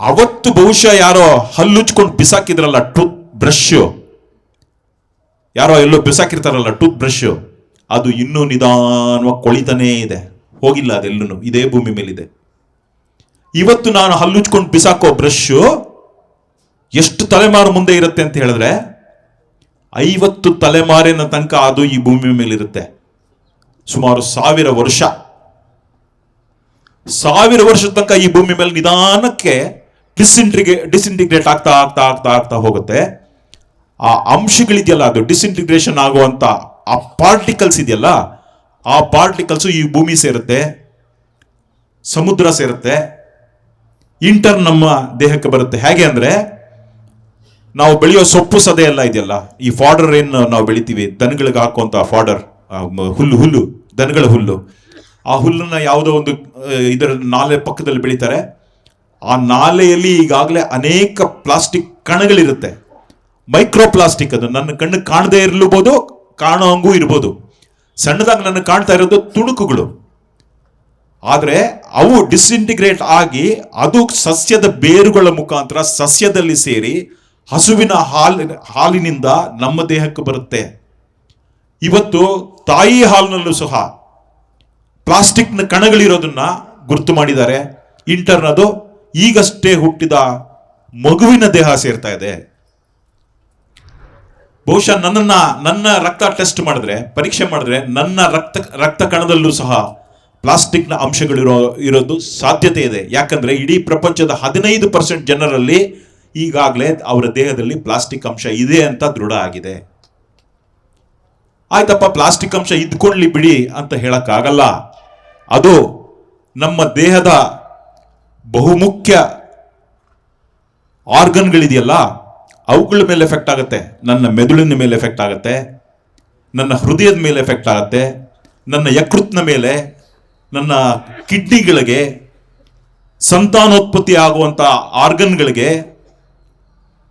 ಅವತ್ತು ಬಹುಶಃ ಯಾರೋ ಹಲ್ಲುಚ್ಕೊಂಡು ಬಿಸಾಕಿದ್ರಲ್ಲ ಟೂತ್ ಬ್ರಷ್ ಯಾರೋ ಎಲ್ಲೋ ಬಿಸಾಕಿರ್ತಾರಲ್ಲ ಟೂತ್ ಬ್ರಷ್ ಅದು ಇನ್ನೂ ನಿಧಾನವಾಗಿ ಕೊಳಿತಾನೇ ಇದೆ. ಹೋಗಿಲ್ಲ ಅದೆಲ್ಲೂ ಇದೇ ಭೂಮಿ ಮೇಲಿದೆ. ಇವತ್ತು ನಾನು ಹಲ್ಲುಚ್ಕೊಂಡು ಬಿಸಾಕೋ ಬ್ರಷ್ ಎಷ್ಟು ತಲೆಮಾರು ಮುಂದೆ ಇರುತ್ತೆ ಅಂತ ಹೇಳಿದ್ರೆ, ಐವತ್ತು ತಲೆಮಾರಿನ ತನಕ ಅದು ಈ ಭೂಮಿ ಮೇಲಿರುತ್ತೆ. ಸುಮಾರು ಸಾವಿರ ವರ್ಷ. ಸಾವಿರ ವರ್ಷದ ತನಕ ಈ ಭೂಮಿ ಮೇಲೆ ನಿಧಾನಕ್ಕೆ ಡಿಸ್ಇಂಟ್ರಿಗೆ ಡಿಸ್ಇಂಟಿಗ್ರೇಟ್ ಆಗ್ತಾ ಆಗ್ತಾ ಆಗ್ತಾ ಆಗ್ತಾ ಹೋಗುತ್ತೆ. ಆ ಅಂಶಗಳಿದೆಯಲ್ಲ, ಅದು ಡಿಸ್ಇಂಟಿಗ್ರೇಷನ್ ಆಗುವಂತ ಆ ಪಾರ್ಟಿಕಲ್ಸ್ ಇದೆಯಲ್ಲ, ಆ ಪಾರ್ಟಿಕಲ್ಸ್ ಈ ಭೂಮಿ ಸೇರುತ್ತೆ, ಸಮುದ್ರ ಸೇರುತ್ತೆ ಇಂಟರ್ ನಮ್ಮ ದೇಹಕ್ಕೆ ಬರುತ್ತೆ. ಹೇಗೆ ಅಂದ್ರೆ, ನಾವು ಬೆಳೆಯೋ ಸೊಪ್ಪು ಸದೆ ಎಲ್ಲ ಇದೆಯಲ್ಲ, ಈ ಫಾಡರ್ ಏನು ನಾವು ಬೆಳಿತೀವಿ? ದನಗಳಿಗೆ ಹಾಕುವಂತ ಫಾಡರ್ ಹುಲ್ಲು ಹುಲ್ಲು, ದನಗಳ ಹುಲ್ಲು. ಆ ಹುಲ್ಲನ್ನ ಯಾವುದೋ ಒಂದು ಇದರ ನಾಲೆ ಪಕ್ಕದಲ್ಲಿ ಬೆಳಿತಾರೆ. ಆ ನಾಲೆಯಲ್ಲಿ ಈಗಾಗಲೇ ಅನೇಕ ಪ್ಲಾಸ್ಟಿಕ್ ಕಣಗಳಿರುತ್ತೆ. ಮೈಕ್ರೋ ಪ್ಲಾಸ್ಟಿಕ್ ಅದು, ನನ್ನ ಕಣ್ಣು ಕಾಣದೇ ಇರಲೂಬಹುದು ಕಾಣೋ ಹಂಗೂ ಇರ್ಬೋದು. ಸಣ್ಣದಾಗಿ ನನ್ನ ಕಾಣ್ತಾ ಇರೋದು ತುಣುಕುಗಳು. ಆದರೆ ಅವು ಡಿಸ್ಇಂಟಿಗ್ರೇಟ್ ಆಗಿ ಅದು ಸಸ್ಯದ ಬೇರುಗಳ ಮುಖಾಂತರ ಸಸ್ಯದಲ್ಲಿ ಸೇರಿ ಹಸುವಿನ ಹಾಲಿನ ಹಾಲಿನಿಂದ ನಮ್ಮ ದೇಹಕ್ಕೆ ಬರುತ್ತೆ. ಇವತ್ತು ತಾಯಿ ಹಾಲಿನಲ್ಲೂ ಸಹ ಪ್ಲಾಸ್ಟಿಕ್ನ ಕಣಗಳಿರೋದನ್ನ ಗುರುತು ಮಾಡಿದ್ದಾರೆ. ಇಂಟರ್ನದು ಈಗಷ್ಟೇ ಹುಟ್ಟಿದ ಮಗುವಿನ ದೇಹ ಸೇರ್ತಾ ಇದೆ. ಬಹುಶಃ ನನ್ನನ್ನ, ನನ್ನ ರಕ್ತ ಟೆಸ್ಟ್ ಮಾಡಿದ್ರೆ, ಪರೀಕ್ಷೆ ಮಾಡಿದ್ರೆ ನನ್ನ ರಕ್ತ ರಕ್ತ ಕಣದಲ್ಲೂ ಸಹ ಪ್ಲಾಸ್ಟಿಕ್ನ ಅಂಶಗಳಿರೋ, ಇರೋದು ಸಾಧ್ಯತೆ ಇದೆ. ಯಾಕಂದ್ರೆ ಇಡೀ ಪ್ರಪಂಚದ ಹದಿನೈದು ಪರ್ಸೆಂಟ್ ಜನರಲ್ಲಿ ಈಗಾಗಲೇ ಅವರ ದೇಹದಲ್ಲಿ ಪ್ಲಾಸ್ಟಿಕ್ ಅಂಶ ಇದೆ ಅಂತ ದೃಢ ಆಗಿದೆ. ಆಯ್ತಪ್ಪ, ಪ್ಲಾಸ್ಟಿಕ್ ಅಂಶ ಇದ್ಕೊಳ್ಳಿ ಬಿಡಿ ಅಂತ ಹೇಳಕ್ಕಾಗಲ್ಲ. ಅದು ನಮ್ಮ ದೇಹದ ಬಹುಮುಖ್ಯ ಆರ್ಗನ್ಗಳಿದೆಯಲ್ಲ, ಅವುಗಳ ಮೇಲೆ ಎಫೆಕ್ಟ್ ಆಗುತ್ತೆ. ನನ್ನ ಮೆದುಳಿನ ಮೇಲೆ ಎಫೆಕ್ಟ್ ಆಗುತ್ತೆ. ನನ್ನ ಹೃದಯದ ಮೇಲೆ ಎಫೆಕ್ಟ್ ಆಗುತ್ತೆ. ನನ್ನ ಯಕೃತ್ನ ಮೇಲೆ, ನನ್ನ ಕಿಡ್ನಿಗಳಿಗೆ ಸಂತಾನೋತ್ಪತ್ತಿ ಆಗುವಂಥ ಆರ್ಗನ್ಗಳಿಗೆ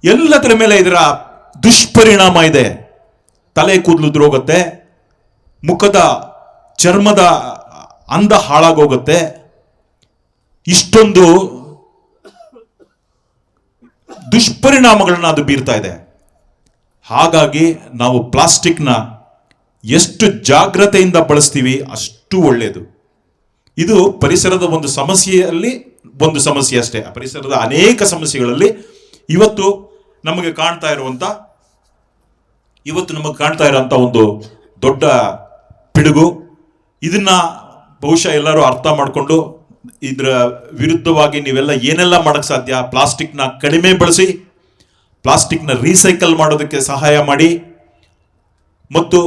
ಎಲ್ಲದರ ಮೇಲೆ ಇದರ ದುಷ್ಪರಿಣಾಮ ಇದೆ. ತಲೆ ಕೂದಲು ಉದುರೋಗುತ್ತೆ, ಮುಖದ ಚರ್ಮದ ಅಂದ ಹಾಳಾಗೋಗುತ್ತೆ. ಇಷ್ಟೊಂದು ದುಷ್ಪರಿಣಾಮಗಳನ್ನ ಅದು ಬೀರ್ತಾ ಇದೆ. ಹಾಗಾಗಿ ನಾವು ಪ್ಲಾಸ್ಟಿಕ್ನ ಎಷ್ಟು ಜಾಗ್ರತೆಯಿಂದ ಬಳಸ್ತೀವಿ ಅಷ್ಟು ಒಳ್ಳೆಯದು ಇದು ಪರಿಸರದ ಒಂದು ಸಮಸ್ಯೆಯಲ್ಲಿ ಒಂದು ಸಮಸ್ಯೆ ಅಷ್ಟೇ. ಪರಿಸರದ ಅನೇಕ ಸಮಸ್ಯೆಗಳಲ್ಲಿ ಇವತ್ತು ನಮಗೆ ಕಾಣ್ತಾ ಇರುವಂತ, ಇವತ್ತು ನಮಗೆ ಕಾಣ್ತಾ ಇರುವಂತ ಒಂದು ದೊಡ್ಡ ಪಿಡುಗು. ಇದನ್ನ ಬಹುಶಃ ಎಲ್ಲರೂ ಅರ್ಥ ಮಾಡಿಕೊಂಡು ಇದರ ವಿರುದ್ಧವಾಗಿ ನೀವೆಲ್ಲ ಏನೆಲ್ಲ ಮಾಡೋಕ್ಕೆ ಸಾಧ್ಯ? ಪ್ಲಾಸ್ಟಿಕ್ನ ಕಡಿಮೆ ಬಳಸಿ, ಪ್ಲಾಸ್ಟಿಕ್ನ ರೀಸೈಕಲ್ ಮಾಡೋದಕ್ಕೆ ಸಹಾಯ ಮಾಡಿ, ಮತ್ತು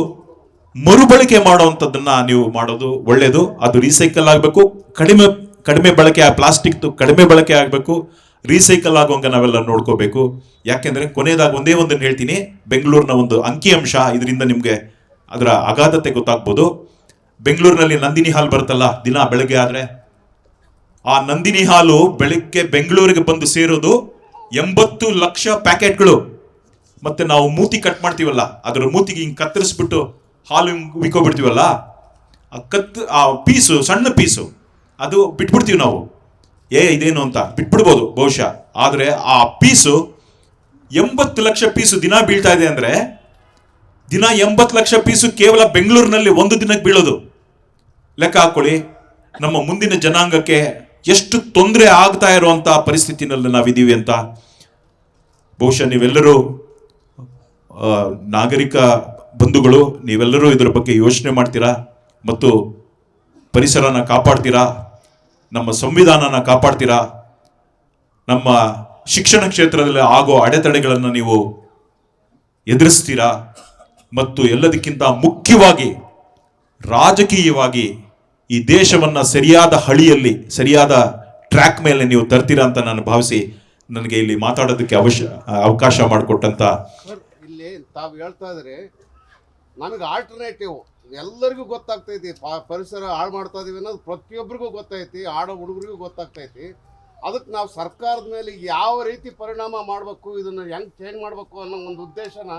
ಮರುಬಳಕೆ ಮಾಡುವಂಥದ್ದನ್ನು ನೀವು ಮಾಡೋದು ಒಳ್ಳೆಯದು ಅದು ರೀಸೈಕಲ್ ಆಗಬೇಕು. ಕಡಿಮೆ ಕಡಿಮೆ ಬಳಕೆ, ಆ ಪ್ಲಾಸ್ಟಿಕ್ ಕಡಿಮೆ ಬಳಕೆ ಆಗಬೇಕು. ರೀಸೈಕಲ್ ಆಗುವಂಗ ನಾವೆಲ್ಲ ನೋಡ್ಕೋಬೇಕು. ಯಾಕೆಂದರೆ ಕೊನೆಯದಾಗಿ ಒಂದೇ ಒಂದನ್ನು ಹೇಳ್ತೀನಿ. ಬೆಂಗಳೂರಿನ ಒಂದು ಅಂಕಿಅಂಶ ಇದರಿಂದ ನಿಮಗೆ ಅದರ ಅಗಾಧತೆ ಗೊತ್ತಾಗ್ಬೋದು. ಬೆಂಗಳೂರಿನಲ್ಲಿ ನಂದಿನಿ ಹಾಲ್ ಬರುತ್ತಲ್ಲ, ದಿನ ಬೆಳಗ್ಗೆ ಆದ್ರೆ? ಆ ನಂದಿನಿ ಹಾಲು ಬೆಳಗ್ಗೆ ಬೆಂಗಳೂರಿಗೆ ಬಂದು ಸೇರೋದು ಎಂಬತ್ತು ಲಕ್ಷ ಪ್ಯಾಕೆಟ್ಗಳು. ಮತ್ತೆ ನಾವು ಮೂತಿ ಕಟ್ ಮಾಡ್ತೀವಲ್ಲ, ಅದರ ಮೂತಿಗೆ ಹಿಂಗೆ ಕತ್ತರಿಸ್ಬಿಟ್ಟು ಹಾಲು ಹಿಂಗೆ ಉಯ್ಕೊಬಿಡ್ತೀವಲ್ಲ, ಆ ಕತ್, ಆ ಪೀಸು, ಸಣ್ಣ ಪೀಸು, ಅದು ಬಿಟ್ಬಿಡ್ತೀವಿ ನಾವು. ಏ, ಇದೇನು ಅಂತ? ಬಿಟ್ಬಿಡ್ಬೋದು ಬಹುಶಃ. ಆದರೆ ಆ ಪೀಸು ಎಂಬತ್ತು ಲಕ್ಷ ಪೀಸು ದಿನ ಬೀಳ್ತಾ ಇದೆ ಅಂದರೆ ದಿನ ಎಂಬತ್ತು ಲಕ್ಷ ಪೀಸು ಕೇವಲ ಬೆಂಗಳೂರಿನಲ್ಲಿ ಒಂದು ದಿನಕ್ಕೆ ಬೀಳೋದು. ಲೆಕ್ಕ ಹಾಕೊಳ್ಳಿ, ನಮ್ಮ ಮುಂದಿನ ಜನಾಂಗಕ್ಕೆ ಎಷ್ಟು ತೊಂದರೆ ಆಗ್ತಾ ಇರುವಂತಹ ಪರಿಸ್ಥಿತಿನಲ್ಲಿ ನಾವಿದ್ದೀವಿ ಅಂತ? ಬಹುಶಃ ನೀವೆಲ್ಲರೂ ನಾಗರಿಕ ಬಂಧುಗಳು, ನೀವೆಲ್ಲರೂ ಇದರ ಬಗ್ಗೆ ಯೋಚನೆ ಮಾಡ್ತೀರಾ? ಮತ್ತು ಪರಿಸರನ ಕಾಪಾಡ್ತೀರಾ? ನಮ್ಮ ಸಂವಿಧಾನನ ಕಾಪಾಡ್ತೀರಾ? ನಮ್ಮ ಶಿಕ್ಷಣ ಕ್ಷೇತ್ರದಲ್ಲಿ ಆಗೋ ಅಡೆತಡೆಗಳನ್ನು ನೀವು ಎದುರಿಸ್ತೀರಾ? ಮತ್ತು ಎಲ್ಲದಕ್ಕಿಂತ ಮುಖ್ಯವಾಗಿ, ರಾಜಕೀಯವಾಗಿ ಈ ದೇಶವನ್ನು ಸರಿಯಾದ ಹಳಿಯಲ್ಲಿ, ಸರಿಯಾದ ಟ್ರ್ಯಾಕ್ ಮೇಲೆ ನೀವು ತರ್ತೀರಾ ಅಂತ ನಾನು ಭಾವಿಸಿ ನನಗೆ ಇಲ್ಲಿ ಮಾತಾಡೋದಕ್ಕೆ ಅವಶ್ಯ, ಅವಕಾಶ ಮಾಡಿಕೊಟ್ಟಂತ ಇಲ್ಲಿ ತಾವು ಹೇಳ್ತಾ ಇದ್ರೆ ನನಗೆ ಆಲ್ಟರ್ನೇಟಿವ್ ಎಲ್ಲರಿಗೂ ಗೊತ್ತಾಗ್ತೈತಿ ಪರಿಸರ ಹಾಳು ಮಾಡ್ತಾ ಇದೀವಿ ಅನ್ನೋದು ಪ್ರತಿಯೊಬ್ಬರಿಗೂ ಗೊತ್ತೈತಿ ಆಡೋ ಹುಡುಗರಿಗೂ ಗೊತ್ತಾಗ್ತೈತಿ. ಅದಕ್ಕೆ ನಾವು ಸರ್ಕಾರದ ಮೇಲೆ ಯಾವ ರೀತಿ ಪರಿಣಾಮ ಮಾಡಬೇಕು, ಇದನ್ನು ಹೆಂಗೆ ಚೇಂಜ್ ಮಾಡಬೇಕು ಅನ್ನೋ ಒಂದು ಉದ್ದೇಶನ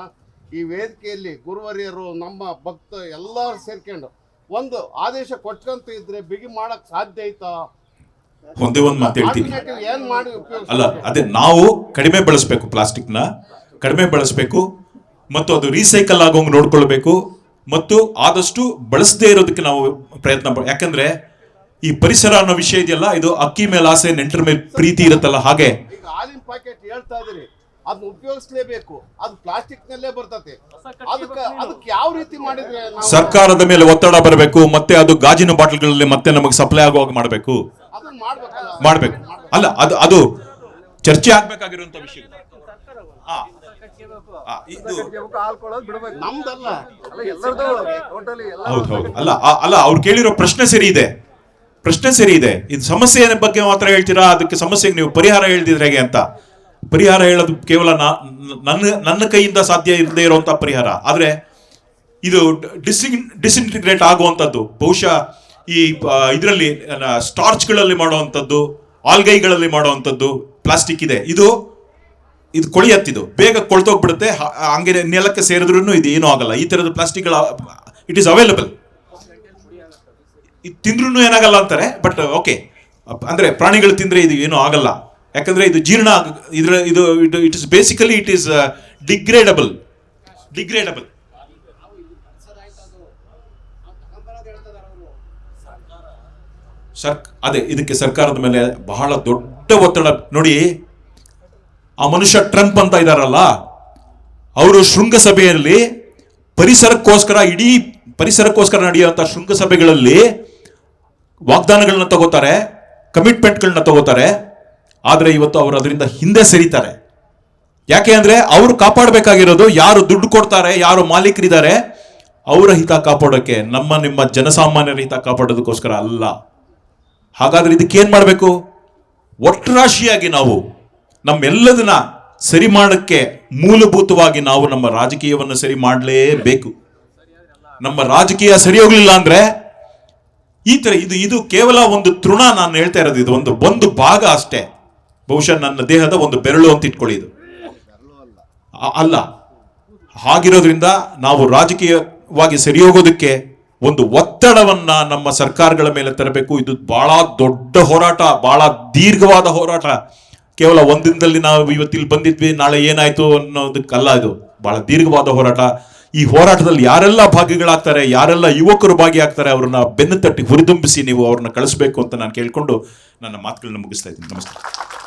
ಈ ವೇದಿಕೆಯಲ್ಲಿ ಗುರುವರಿಯರು, ನಮ್ಮ ಭಕ್ತ ಎಲ್ಲರೂ ಸೇರ್ಕೊಂಡು ಒಂದು ಆದೇಶ ಕೊಟ್ಕಂತ ಇದ್ರೆ ಬಿಗಿ ಮಾಡಕ್ ಸಾಧ್ಯ ಐತಾ ಒಂದೇ ಒಂದು ಮಾತು ಹೇಳ್ತೀನಿ. ಆಲ್ಟರ್ನೇಟಿವ್ ಏನ್ ಮಾಡಿ ಉಪಯೋಗ ಅಲ್ಲ ಅದೇ ನಾವು ಕಡಿಮೆ ಬಳಸಬೇಕು ಪ್ಲಾಸ್ಟಿಕ್ನ ಕಡಿಮೆ ಬಳಸಬೇಕು ಮತ್ತು ಅದು ರೀಸೈಕಲ್ ಆಗೋಂಗ್ ನೋಡ್ಕೊಳ್ಬೇಕು ಮತ್ತು ಆದಷ್ಟು ಬಳಸದೇ ಇರೋದಕ್ಕೆ ನಾವು ಪ್ರಯತ್ನ ಯಾಕಂದ್ರೆ ಈ ಪರಿಸರ ಅನ್ನೋ ವಿಷಯ ಇದೆಯಲ್ಲ ಇದು ಅಕ್ಕಿ ಮೇಲೆ ಆಸೆ ನೆಂಟರ ಮೇಲೆ ಪ್ರೀತಿ ಇರುತ್ತಲ್ಲ ಹಾಗೆ. ಈಗ ಹಾಲಿನ ಪ್ಯಾಕೆಟ್ ಹೇಳ್ತಾ ಇದ್ರಿ ಅದನ್ನ ಉಪಯೋಗಿಸ್ಲೇಬೇಕು. ಅದು ಪ್ಲಾಸ್ಟಿಕ್ ನಲ್ಲೇ ಬರ್ತತೆ ಅದಕ್ಕೆ ಅದಕ್ಕೆ ಯಾವ ರೀತಿ ಮಾಡಿದ್ರೆ ನಾವು ಸರ್ಕಾರದ ಮೇಲೆ ಒತ್ತಡ ಬರಬೇಕು ಮತ್ತೆ ಅದು ಗಾಜಿನ ಬಾಟಲ್ಗಳಲ್ಲಿ ಮತ್ತೆ ನಮಗೆ ಸಪ್ಲೈ ಆಗುವಾಗ ಮಾಡಬೇಕು. ಮಾಡಬೇಕು. ಅಲ್ಲ ಅದು ಅದು ಚರ್ಚೆ ಆಗ್ಬೇಕಾಗಿರುವಂತ ವಿಷಯ. ಆ, ಆ, ಇದು ನಮ್ದಲ್ಲ. ಹೌದು ಹೌದು. ಅಲ್ಲ ಅಲ್ಲ ಅವ್ರು ಕೇಳಿರೋ ಪ್ರಶ್ನೆ ಸರಿ ಇದೆ. ಪ್ರಶ್ನೆ ಸರಿ ಇದೆ. ಇದು ಸಮಸ್ಯೆ ಬಗ್ಗೆ ಮಾತ್ರ ಹೇಳ್ತೀರಾ? ಅದಕ್ಕೆ ಸಮಸ್ಯೆಗೆ ನೀವು ಪರಿಹಾರ ಹೇಳ್ದಿದ್ರೆ ಹೇಗೆ ಅಂತ? ಪರಿಹಾರ ಹೇಳೋದು ಕೇವಲ ನನ್ನ ನನ್ನ ಕೈಯಿಂದ ಸಾಧ್ಯ ಇಲ್ಲದೆ ಇರುವಂತ ಪರಿಹಾರ. ಆದರೆ ಇದು ಡಿಸಿನ್ ಡಿಸಿಂಟಿಗ್ರೇಟ್ ಆಗುವಂಥದ್ದು. ಬಹುಶಃ ಈ ಇದರಲ್ಲಿ ಸ್ಟಾರ್ಚ್ಗಳಲ್ಲಿ ಮಾಡುವಂಥದ್ದು, ಆಲ್ಗೈಗಳಲ್ಲಿ ಮಾಡುವಂಥದ್ದು ಪ್ಲಾಸ್ಟಿಕ್ ಇದೆ. ಇದು ಇದು ಕೊಳಿಯತ್ತಿದು ಬೇಗ ಕೊಳ್ತೋಗ್ಬಿಡುತ್ತೆ. ಹಂಗೆ ನೆಲಕ್ಕೆ ಸೇರಿದ್ರೂ ಇದು ಏನೂ ಆಗಲ್ಲ. ಈ ಥರದ ಪ್ಲಾಸ್ಟಿಕ್ಗಳ, ಇಟ್ ಈಸ್ ಅವೈಲಬಲ್. ಇದು ತಿಂದ್ರೂ ಏನಾಗಲ್ಲ ಅಂತಾರೆ, ಬಟ್, ಓಕೆ. ಅಂದರೆ ಪ್ರಾಣಿಗಳು ತಿಂದರೆ ಇದು ಏನೂ ಆಗಲ್ಲ. ಯಾಕಂದ್ರೆ ಇದು ಜೀರ್ಣ ಇದ್ರ ಇದು it is basically it is degradable degradable sir ಅದೇ, ಇದಕ್ಕೆ ಸರ್ಕಾರದ ಮೇಲೆ ಬಹಳ ದೊಡ್ಡ ಒತ್ತಡ. ನೋಡಿ, ಆ ಮನುಷ್ಯ ಟ್ರಂಪ್ ಅಂತ ಇದಾರಲ್ಲ, ಅವರು ಶೃಂಗಸಭೆಯಲ್ಲಿ ಪರಿಸರಕ್ಕೋಸ್ಕರ, ಇಡೀ ಪರಿಸರಕ್ಕೋಸ್ಕರ ನಡೆಯುವಂಥ ಶೃಂಗಸಭೆಗಳಲ್ಲಿ ವಾಗ್ದಾನಗಳನ್ನ ತಗೋತಾರೆ ಕಮಿಟ್ಮೆಂಟ್ಗಳನ್ನ ತಗೋತಾರೆ. ಆದ್ರೆ ಇವತ್ತು ಅವರು ಅದರಿಂದ ಹಿಂದೆ ಸರಿತಾರೆ. ಯಾಕೆ ಅಂದರೆ ಅವರು ಕಾಪಾಡಬೇಕಾಗಿರೋದು ಯಾರು ದುಡ್ಡು ಕೊಡ್ತಾರೆ, ಯಾರು ಮಾಲೀಕರಿದ್ದಾರೆ, ಅವರ ಹಿತ ಕಾಪಾಡೋಕ್ಕೆ ನಮ್ಮ ನಿಮ್ಮ ಜನಸಾಮಾನ್ಯರ ಹಿತ ಕಾಪಾಡೋದಕ್ಕೋಸ್ಕರ ಅಲ್ಲ. ಹಾಗಾದ್ರೆ ಇದಕ್ಕೆ ಏನು ಮಾಡಬೇಕು? ಒಟ್ಟರಾಶಿಯಾಗಿ ನಾವು ನಮ್ಮೆಲ್ಲದನ್ನ ಸರಿ ಮಾಡೋಕ್ಕೆ ಮೂಲಭೂತವಾಗಿ ನಾವು ನಮ್ಮ ರಾಜಕೀಯವನ್ನು ಸರಿ ಮಾಡಲೇಬೇಕು. ನಮ್ಮ ರಾಜಕೀಯ ಸರಿ ಹೋಗ್ಲಿಲ್ಲ ಅಂದರೆ ಈ ಥರ ಇದು ಇದು ಕೇವಲ ಒಂದು ತೃಣ ನಾನು ಹೇಳ್ತಾ ಇರೋದು, ಇದು ಒಂದು ಒಂದು ಭಾಗ ಅಷ್ಟೇ. ಬಹುಶಃ ನನ್ನ ದೇಹದ ಒಂದು ಬೆರಳು ಅಂತ ಇಟ್ಕೊಳ್ಳಿ ಇದು ಅಲ್ಲ, ಹಾಗಿರೋದ್ರಿಂದ ನಾವು ರಾಜಕೀಯವಾಗಿ ಸರಿ ಹೋಗೋದಕ್ಕೆ ಒಂದು ಒತ್ತಡವನ್ನ ನಮ್ಮ ಸರ್ಕಾರಗಳ ಮೇಲೆ ತರಬೇಕು. ಇದು ಬಹಳ ದೊಡ್ಡ ಹೋರಾಟ, ಬಹಳ ದೀರ್ಘವಾದ ಹೋರಾಟ. ಕೇವಲ ಒಂದಿನದಲ್ಲಿ ನಾವು ಇವತ್ತಿಲ್ಲಿ ಬಂದಿದ್ವಿ, ನಾಳೆ ಏನಾಯ್ತು ಅನ್ನೋದಕ್ಕಲ್ಲ ಇದು. ಬಹಳ ದೀರ್ಘವಾದ ಹೋರಾಟ. ಈ ಹೋರಾಟದಲ್ಲಿ ಯಾರೆಲ್ಲ ಭಾಗಿಗಳಾಗ್ತಾರೆ, ಯಾರೆಲ್ಲ ಯುವಕರು ಭಾಗಿಯಾಗ್ತಾರೆ, ಅವ್ರನ್ನ ಬೆನ್ನು ತಟ್ಟಿ ಹುರಿದುಂಬಿಸಿ ನೀವು ಅವ್ರನ್ನ ಕಳಿಸ್ಬೇಕು ಅಂತ ನಾನು ಕೇಳಿಕೊಂಡು ನನ್ನ ಮಾತುಗಳನ್ನ ಮುಗಿಸ್ತಾ ಇದ್ದೀನಿ. ನಮಸ್ಕಾರ.